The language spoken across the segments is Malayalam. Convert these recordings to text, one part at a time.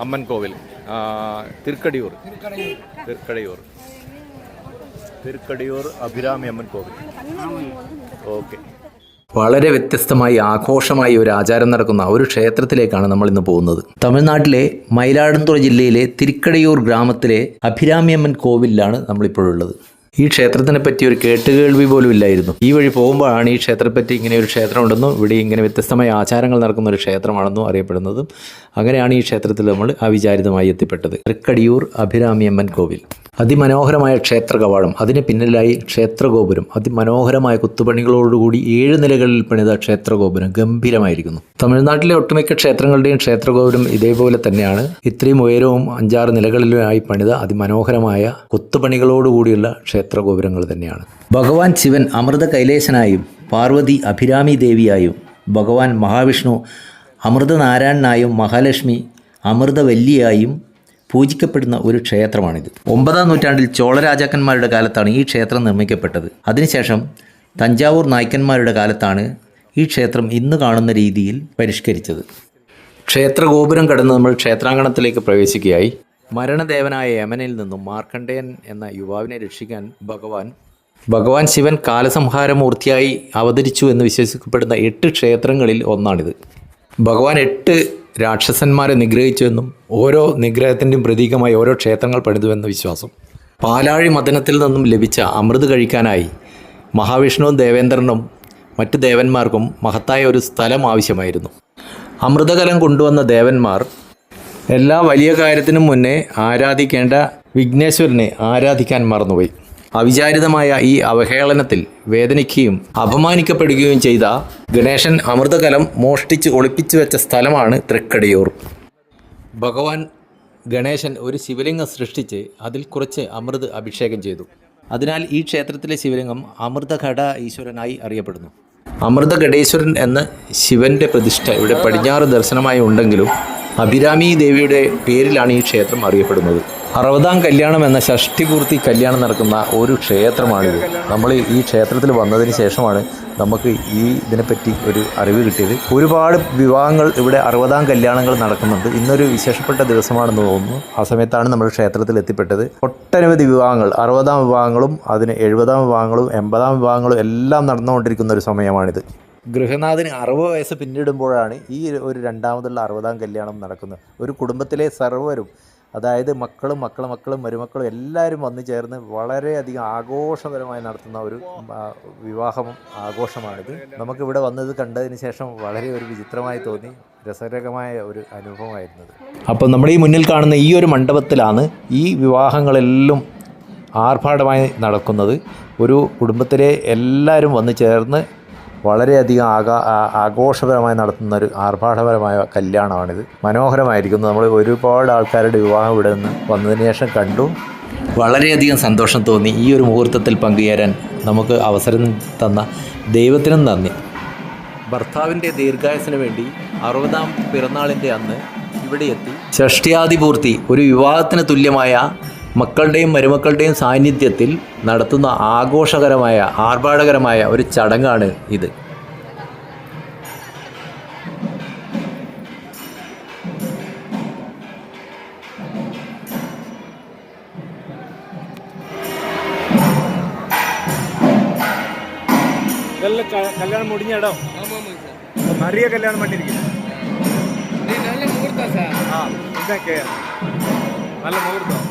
അമ്മൻ കോവിൽ. തിരുക്കടയൂർ. തിരുക്കടിയൂർ. തിരുക്കടിയൂർ അഭിരാമി അമ്മൻ കോവിൽ. ഓക്കെ. വളരെ വ്യത്യസ്തമായി ആഘോഷമായി ഒരു ആചാരം നടക്കുന്ന ഒരു ക്ഷേത്രത്തിലേക്കാണ് നമ്മൾ ഇന്ന് പോകുന്നത്. തമിഴ്നാട്ടിലെ മയിലാടുംതുറ ജില്ലയിലെ തിരുക്കടയൂർ ഗ്രാമത്തിലെ അഭിരാമിയമ്മൻ കോവിലാണ് നമ്മളിപ്പോഴുള്ളത്. ഈ ക്ഷേത്രത്തിനെ പറ്റി ഒരു കേട്ടുകേൾവി പോലും ഇല്ലായിരുന്നു. ഈ വഴി പോകുമ്പോഴാണ് ഈ ക്ഷേത്രത്തെപ്പറ്റി ഇങ്ങനെ ഒരു ക്ഷേത്രം ഉണ്ടെന്നും ഇവിടെ ഇങ്ങനെ വ്യത്യസ്തമായ ആചാരങ്ങൾ നടക്കുന്ന ഒരു ക്ഷേത്രമാണെന്നും അറിയപ്പെടുന്നതും അങ്ങനെയാണ് ഈ ക്ഷേത്രത്തിൽ നമ്മൾ അവിചാരിതമായി എത്തിപ്പെട്ടത്. തൃക്കടിയൂർ അഭിരാമിയമ്മൻ കോവിൽ. അതിമനോഹരമായ ക്ഷേത്ര കവാടം അതിന് പിന്നിലായി ക്ഷേത്രഗോപുരം. അതിമനോഹരമായ കുത്തുപണികളോടുകൂടി ഏഴ് നിലകളിൽ പണിത ക്ഷേത്രഗോപുരം ഗംഭീരമായിരിക്കുന്നു. തമിഴ്നാട്ടിലെ ഒട്ടുമിക്ക ക്ഷേത്രങ്ങളുടെയും ക്ഷേത്രഗോപുരം ഇതേപോലെ തന്നെയാണ്. ഇത്രയും ഉയരവും അഞ്ചാറ് നിലകളിലുമായി പണിത അതിമനോഹരമായ കൊത്തുപണികളോടുകൂടിയുള്ള ക്ഷേത്രഗോപുരങ്ങൾ തന്നെയാണ്. ഭഗവാൻ ശിവൻ അമൃത കൈലേശനായും പാർവതി അഭിരാമി ദേവിയായും ഭഗവാൻ മഹാവിഷ്ണു അമൃതനാരായണനായും മഹാലക്ഷ്മി അമൃതവല്ലിയായും പൂജിക്കപ്പെടുന്ന ഒരു ക്ഷേത്രമാണിത്. ഒമ്പതാം നൂറ്റാണ്ടിൽ ചോള രാജാക്കന്മാരുടെ കാലത്താണ് ഈ ക്ഷേത്രം നിർമ്മിക്കപ്പെട്ടത്. അതിനുശേഷം തഞ്ചാവൂർ നായ്ക്കന്മാരുടെ കാലത്താണ് ഈ ക്ഷേത്രം ഇന്ന് കാണുന്ന രീതിയിൽ പരിഷ്കരിച്ചത്. ക്ഷേത്ര ഗോപുരം കടന്ന് നമ്മൾ ക്ഷേത്രാങ്കണത്തിലേക്ക് പ്രവേശിക്കുകയായി. മരണദേവനായ യമനിൽ നിന്നും മാർക്കണ്ഡേയൻ എന്ന യുവാവിനെ രക്ഷിക്കാൻ ഭഗവാൻ ഭഗവാൻ ശിവൻ കാലസംഹാരമൂർത്തിയായി അവതരിച്ചു എന്ന് വിശ്വസിക്കപ്പെടുന്ന എട്ട് ക്ഷേത്രങ്ങളിൽ ഒന്നാണിത്. ഭഗവാൻ എട്ട് രാക്ഷസന്മാരെ നിഗ്രഹിച്ചുവെന്നും ഓരോ നിഗ്രഹത്തിന്റെയും പ്രതീകമായി ഓരോ ക്ഷേത്രങ്ങൾ പണിതുവെന്ന വിശ്വാസം. പാലാഴി മദനത്തിൽ നിന്നും ലഭിച്ച അമൃത് കഴിക്കാനായി മഹാവിഷ്ണുവും ദേവേന്ദ്രനും മറ്റ് ദേവന്മാർക്കും മഹത്തായ ഒരു സ്ഥലം ആവശ്യമായിരുന്നു. അമൃതകലം കൊണ്ടുവന്ന ദേവന്മാർ എല്ലാ വലിയ കാര്യത്തിനും മുന്നേ ആരാധിക്കേണ്ട വിഘ്നേശ്വരനെ ആരാധിക്കാൻ മറന്നുപോയി. അവിചാരിതമായ ഈ അവഹേളനത്തിൽ വേദനിക്കുകയും അപമാനിക്കപ്പെടുകയും ചെയ്ത ഗണേശൻ അമൃതകലം മോഷ്ടിച്ച് ഒളിപ്പിച്ചു വെച്ച സ്ഥലമാണ് തൃക്കടിയൂർ. ഭഗവാൻ ഗണേശൻ ഒരു ശിവലിംഗം സൃഷ്ടിച്ച് അതിൽ കുറച്ച് അമൃത് അഭിഷേകം ചെയ്തു. അതിനാൽ ഈ ക്ഷേത്രത്തിലെ ശിവലിംഗം അമൃതഘട ഈശ്വരനായി അറിയപ്പെടുന്നു. അമൃതഘടേശ്വരൻ എന്ന ശിവന്റെ പ്രതിഷ്ഠ ഇവിടെ പടിഞ്ഞാറ് ദർശനമായി ഉണ്ടെങ്കിലും അഭിരാമി ദേവിയുടെ പേരിലാണ് ഈ ക്ഷേത്രം അറിയപ്പെടുന്നത്. അറുപതാം കല്യാണം എന്ന ഷഷ്ടിപൂർത്തി കല്യാണം നടക്കുന്ന ഒരു ക്ഷേത്രമാണിത്. നമ്മൾ ഈ ക്ഷേത്രത്തിൽ വന്നതിന് ശേഷമാണ് നമുക്ക് ഈ ഇതിനെപ്പറ്റി ഒരു അറിവ് കിട്ടിയത്. ഒരുപാട് വിവാഹങ്ങൾ ഇവിടെ അറുപതാം കല്യാണങ്ങൾ നടക്കുന്നുണ്ട്. ഇന്നൊരു വിശേഷപ്പെട്ട ദിവസമാണെന്ന് തോന്നുന്നു. ആ സമയത്താണ് നമ്മൾ ക്ഷേത്രത്തിൽ എത്തിപ്പെട്ടത്. ഒട്ടനവധി വിവാഹങ്ങൾ. അറുപതാം വിവാഹങ്ങളും അതിന് എഴുപതാം വിവാഹങ്ങളും എൺപതാം വിവാഹങ്ങളും എല്ലാം നടന്നുകൊണ്ടിരിക്കുന്ന ഒരു സമയമാണിത്. ഗൃഹനാഥന് അറുപത് വയസ്സ് പിന്നിടുമ്പോഴാണ് ഈ ഒരു രണ്ടാമതുള്ള അറുപതാം കല്യാണം നടക്കുന്നത്. ഒരു കുടുംബത്തിലെ സർവരും അതായത് മക്കളും മക്കളും മക്കളും മരുമക്കളും എല്ലാവരും വന്നു ചേർന്ന് വളരെയധികം ആഘോഷപരമായി നടത്തുന്ന ഒരു വിവാഹം ആഘോഷമാണിത്. നമുക്കിവിടെ വന്നത് കണ്ടതിന് ശേഷം വളരെ ഒരു വിചിത്രമായി തോന്നി രസകരമായ ഒരു അനുഭവമായിരുന്നത് അപ്പം നമ്മുടെ ഈ മുന്നിൽ കാണുന്ന ഈ ഒരു മണ്ഡപത്തിലാണ് ഈ വിവാഹങ്ങളെല്ലാം ആർഭാടമായി നടക്കുന്നത്. ഒരു കുടുംബത്തിലെ എല്ലാവരും വന്നു ചേർന്ന് വളരെയധികം ആകാ ആഘോഷപരമായി നടത്തുന്ന ഒരു ആർഭാടപരമായ കല്യാണമാണിത്. മനോഹരമായിരിക്കുന്നു. നമ്മൾ ഒരുപാട് ആൾക്കാരുടെ വിവാഹം ഇവിടെ നിന്ന് വന്നതിന് ശേഷം കണ്ടു. വളരെയധികം സന്തോഷം തോന്നി. ഈ ഒരു മുഹൂർത്തത്തിൽ പങ്കുചേരാൻ നമുക്ക് അവസരം തന്ന ദൈവത്തിനും നന്ദി. ഭർത്താവിന്റെ ദീർഘായുസിന് വേണ്ടി അറുപതാം പിറന്നാളിന്റെ അന്ന് ഇവിടെ എത്തി. ഷഷ്ടിയാദിപൂർത്തി ഒരു വിവാഹത്തിന് തുല്യമായ മക്കളുടെയും മരുമക്കളുടെയും സാന്നിധ്യത്തിൽ നടത്തുന്ന ആഘോഷകരമായ ആർഭാടകരമായ ഒരു ചടങ്ങാണ് ഇത് இதெல்லாம் க- கல்யாணம் முடிஞ்ச இடம் நிறைய கல்யாணம் பண்ணிருக்கீங்க நல்ல முகூர்த்தம் சார் ஆ இதுதான் கே நல்ல முகூர்த்தம்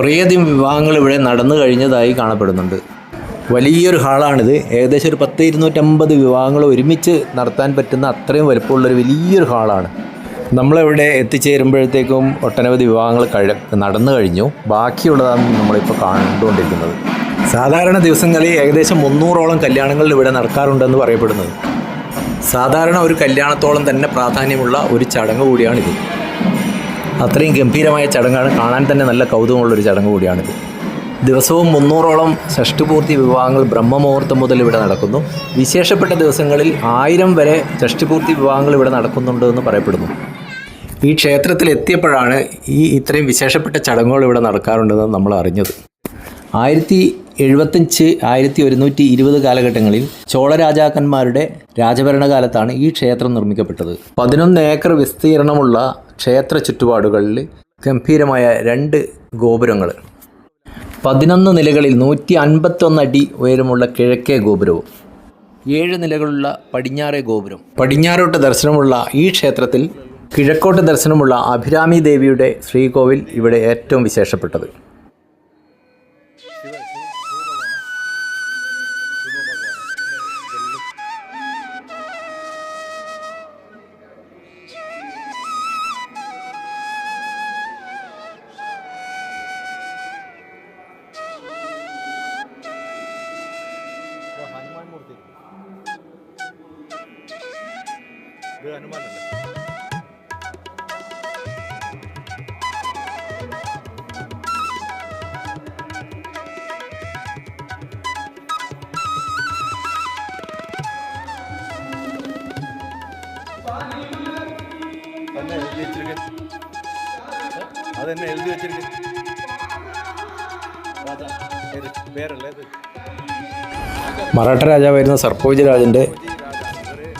കുറേയധികം വിവാഹങ്ങൾ ഇവിടെ നടന്നു കഴിഞ്ഞതായി കാണപ്പെടുന്നുണ്ട്. വലിയൊരു ഹാളാണിത്. ഏകദേശം ഒരു പത്ത് ഇരുന്നൂറ്റമ്പത് വിവാഹങ്ങൾ ഒരുമിച്ച് നടത്താൻ പറ്റുന്ന അത്രയും വലുപ്പമുള്ളൊരു വലിയൊരു ഹാളാണ്. നമ്മളിവിടെ എത്തിച്ചേരുമ്പോഴത്തേക്കും ഒട്ടനവധി വിവാഹങ്ങൾ കഴി നടന്നു കഴിഞ്ഞു. ബാക്കിയുള്ളതാണ് നമ്മളിപ്പോൾ കണ്ടുകൊണ്ടിരിക്കുന്നത്. സാധാരണ ദിവസങ്ങളിൽ ഏകദേശം മുന്നൂറോളം കല്യാണങ്ങൾ ഇവിടെ നടക്കാറുണ്ടെന്ന് പറയപ്പെടുന്നത്. സാധാരണ ഒരു കല്യാണത്തോളം തന്നെ പ്രാധാന്യമുള്ള ഒരു ചടങ്ങ് കൂടിയാണിത്. അത്രയും ഗംഭീരമായ ചടങ്ങാണ്. കാണാൻ തന്നെ നല്ല കൗതുകമുള്ളൊരു ചടങ്ങ് കൂടിയാണിത്. ദിവസവും മുന്നൂറോളം ഷഷ്ടിപൂർത്തി വിവാഹങ്ങൾ ബ്രഹ്മമുഹൂർത്തം മുതൽ ഇവിടെ നടക്കുന്നു. വിശേഷപ്പെട്ട ദിവസങ്ങളിൽ ആയിരം വരെ ഷഷ്ടിപൂർത്തി വിവാഹങ്ങൾ ഇവിടെ നടക്കുന്നുണ്ട് എന്ന് പറയപ്പെടുന്നു. ഈ ക്ഷേത്രത്തിൽ എത്തിയപ്പോഴാണ് ഈ ഇത്രയും വിശേഷപ്പെട്ട ചടങ്ങുകൾ ഇവിടെ നടക്കാറുണ്ടെന്ന് നമ്മൾ അറിഞ്ഞത്. ആയിരത്തി എഴുപത്തഞ്ച് ആയിരത്തി ഒരുന്നൂറ്റി ഇരുപത് കാലഘട്ടങ്ങളിൽ ചോളരാജാക്കന്മാരുടെ രാജഭരണകാലത്താണ് ഈ ക്ഷേത്രം നിർമ്മിക്കപ്പെട്ടത്. പതിനൊന്ന് ഏക്കർ വിസ്തീർണമുള്ള ക്ഷേത്ര ചുറ്റുപാടുകളിൽ ഗംഭീരമായ രണ്ട് ഗോപുരങ്ങൾ. പതിനൊന്ന് നിലകളിൽ നൂറ്റി അൻപത്തൊന്ന് അടി ഉയരമുള്ള കിഴക്കേ ഗോപുരവും ഏഴ് നിലകളുള്ള പടിഞ്ഞാറേ ഗോപുരം. പടിഞ്ഞാറോട്ട് ദർശനമുള്ള ഈ ക്ഷേത്രത്തിൽ കിഴക്കോട്ട് ദർശനമുള്ള അഭിരാമി ദേവിയുടെ ശ്രീകോവിൽ ഇവിടെ ഏറ്റവും വിശേഷപ്പെട്ടത്. അതെന്നെ എഴുതി വെച്ചിരിക്കെ. രാജാ ഏത് പേരല്ലേ ഇത്? മറാഠ രാജാവായിരുന്ന സർപ്പോജി രാജന്റെ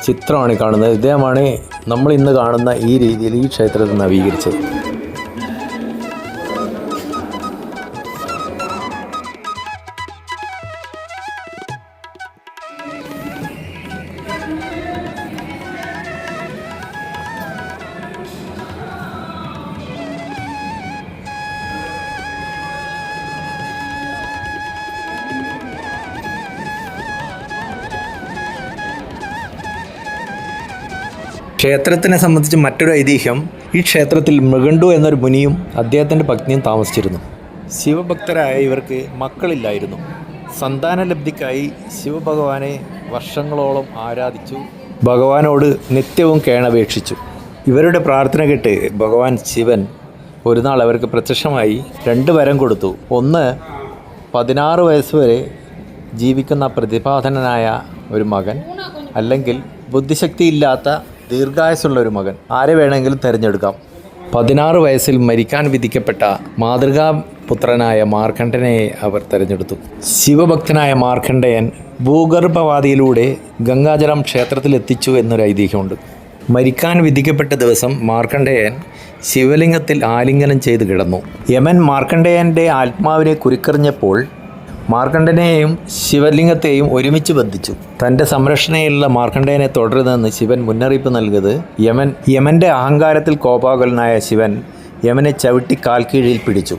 ചിത്രമാണ് കാണുന്നത്. ഇദ്ദേഹമാണ് നമ്മൾ ഇന്ന് കാണുന്ന ഈ രീതിയിൽ ഈ ക്ഷേത്രത്തെ നവീകരിച്ചത്. ക്ഷേത്രത്തിനെ സംബന്ധിച്ച് മറ്റൊരു ഐതിഹ്യം ഈ ക്ഷേത്രത്തിൽ മൃഗണ്ടു എന്നൊരു മുനിയും അദ്ദേഹത്തിന്റെ പത്നിയും താമസിച്ചിരുന്നു. ശിവഭക്തരായ ഇവർക്ക് മക്കളില്ലായിരുന്നു. സന്താനലബ്ധിക്കായി ശിവഭഗവാനെ വർഷങ്ങളോളം ആരാധിച്ചു ഭഗവാനോട് നിത്യവും കേണപേക്ഷിച്ചു. ഇവരുടെ പ്രാർത്ഥന കേട്ട് ഭഗവാൻ ശിവൻ ഒരു നാൾ അവർക്ക് പ്രത്യക്ഷമായി രണ്ട് വരം കൊടുത്തു. ഒന്ന് പതിനാറ് വയസ്സ് വരെ ജീവിക്കുന്ന പ്രതിഭാധനനായ ഒരു മകൻ അല്ലെങ്കിൽ ബുദ്ധിശക്തിയില്ലാത്ത ദീർഘായുസുള്ള ഒരു മകൻ. ആരെ വേണമെങ്കിലും തിരഞ്ഞെടുക്കാം. പതിനാറ് വയസ്സിൽ മരിക്കാൻ വിധിക്കപ്പെട്ട മാതൃകാ പുത്രനായ മാർക്കണ്ഡനെ അവർ തിരഞ്ഞെടുത്തു. ശിവഭക്തനായ മാർക്കണ്ഡയൻ ഭൂഗർഭവാദിയിലൂടെ ഗംഗാജലം ക്ഷേത്രത്തിൽ എത്തിച്ചു എന്നൊരു ഐതിഹ്യമുണ്ട്. മരിക്കാൻ വിധിക്കപ്പെട്ട ദിവസം മാർക്കണ്ഡേയൻ ശിവലിംഗത്തിൽ ആലിംഗനം ചെയ്ത് കിടന്നു. യമൻ മാർക്കണ്ഡേയന്റെ ആത്മാവിനെ കുരുക്കെറിഞ്ഞപ്പോൾ മാർക്കണ്ഡനെയും ശിവലിംഗത്തെയും ഒരുമിച്ച് ബന്ധിച്ചു. തന്റെ സംരക്ഷണയിലുള്ള മാർക്കണ്ഡേയനെ തുടരുതെന്ന് ശിവൻ മുന്നറിയിപ്പ് നൽകിയത് യമൻ യമന്റെ അഹങ്കാരത്തിൽ കോപാകുലനായ ശിവൻ യമനെ ചവിട്ടി കാൽക്കീഴിൽ പിടിച്ചു.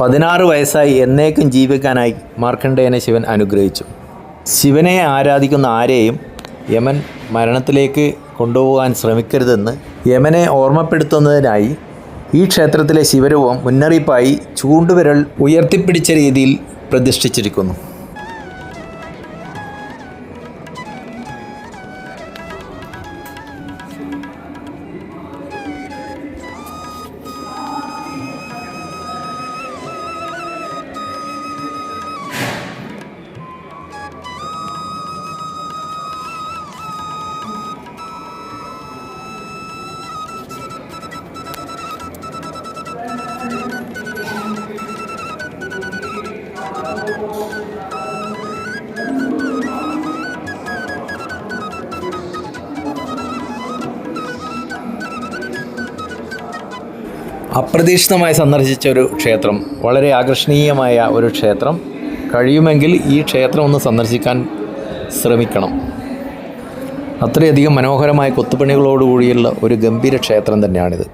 പതിനാറ് വയസ്സായി എന്നേക്കും ജീവിക്കാനായി മാർക്കണ്ഡേയനെ ശിവൻ അനുഗ്രഹിച്ചു. ശിവനെ ആരാധിക്കുന്ന ആരെയും യമൻ മരണത്തിലേക്ക് കൊണ്ടുപോകാൻ ശ്രമിക്കരുതെന്ന് യമനെ ഓർമ്മപ്പെടുത്തുന്നതിനായി ഈ ക്ഷേത്രത്തിലെ ശിവരൂപം മുന്നറിയിപ്പായി ചൂണ്ടുവിരൽ ഉയർത്തിപ്പിടിച്ച രീതിയിൽ പ്രതിഷ്ഠിച്ചിരിക്കുന്നു. അപ്രതീക്ഷിതമായി സന്ദർശിച്ച ഒരു ക്ഷേത്രം വളരെ ആകർഷണീയമായ ഒരു ക്ഷേത്രം. കഴിയുമെങ്കിൽ ഈ ക്ഷേത്രം ഒന്ന് സന്ദർശിക്കാൻ ശ്രമിക്കണം. അത്രയധികം മനോഹരമായ കൊത്തുപണികളോടുകൂടിയുള്ള ഒരു ഗംഭീര ക്ഷേത്രം തന്നെയാണിത്.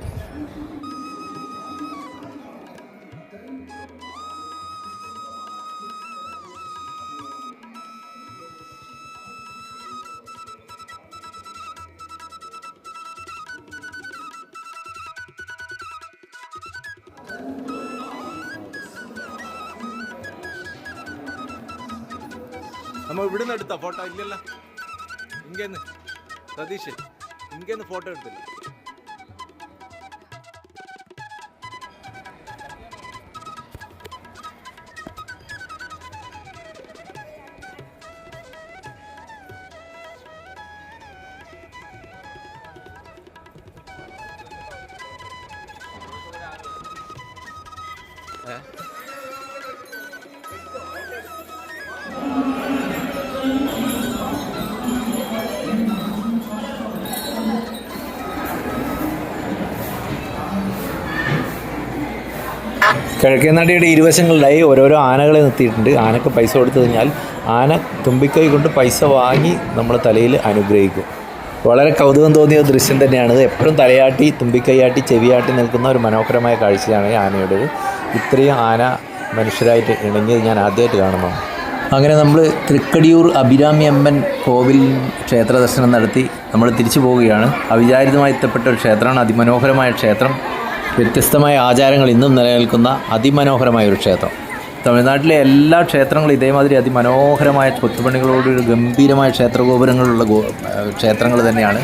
നമ്മ ഇവിടുന്ന് എടുത്ത ഫോട്ടോ ഇല്ലല്ലോ. ഇങ്ങേന്ന്. സതീഷ് ഇങ്ങേന്ന് ഫോട്ടോ എടുത്തില്ല? കിഴക്കേനടിയുടെ ഇരുവശങ്ങളിലായി ഓരോരോ ആനകളെ നിർത്തിയിട്ടുണ്ട്. ആനക്ക് പൈസ കൊടുത്തു കഴിഞ്ഞാൽ ആന തുമ്പിക്കൈ കൊണ്ട് പൈസ വാങ്ങി നമ്മൾ തലയിൽ അനുഗ്രഹിക്കും. വളരെ കൗതുകം തോന്നിയ ദൃശ്യം തന്നെയാണിത്. എപ്പോഴും തലയാട്ടി തുമ്പിക്കൈയാട്ടി ചെവിയാട്ടി നിൽക്കുന്ന ഒരു മനോഹരമായ കാഴ്ചയാണ് ഈ ആനയുടേത്. ഇത്രയും ആന മനുഷ്യരായിട്ട് ഇണങ്ങിയത് ഞാൻ ആദ്യമായിട്ട് കാണുന്നു. അങ്ങനെ നമ്മൾ തൃക്കടിയൂർ അഭിരാമി അമ്മൻ കോവിൽ ക്ഷേത്ര ദർശനം നടത്തി നമ്മൾ തിരിച്ചു പോവുകയാണ്. അവിചാരിതമായി എത്തപ്പെട്ട ഒരു ക്ഷേത്രമാണ്. അതിമനോഹരമായ ക്ഷേത്രം. വ്യത്യസ്തമായ ആചാരങ്ങൾ ഇന്നും നിലനിൽക്കുന്ന അതിമനോഹരമായ ഒരു ക്ഷേത്രം. തമിഴ്നാട്ടിലെ എല്ലാ ക്ഷേത്രങ്ങളും ഇതേമാതിരി അതിമനോഹരമായ കൊത്തുപണികളോടൊരു ഗംഭീരമായ ക്ഷേത്രഗോപുരങ്ങളുള്ള ക്ഷേത്രങ്ങൾ തന്നെയാണ്.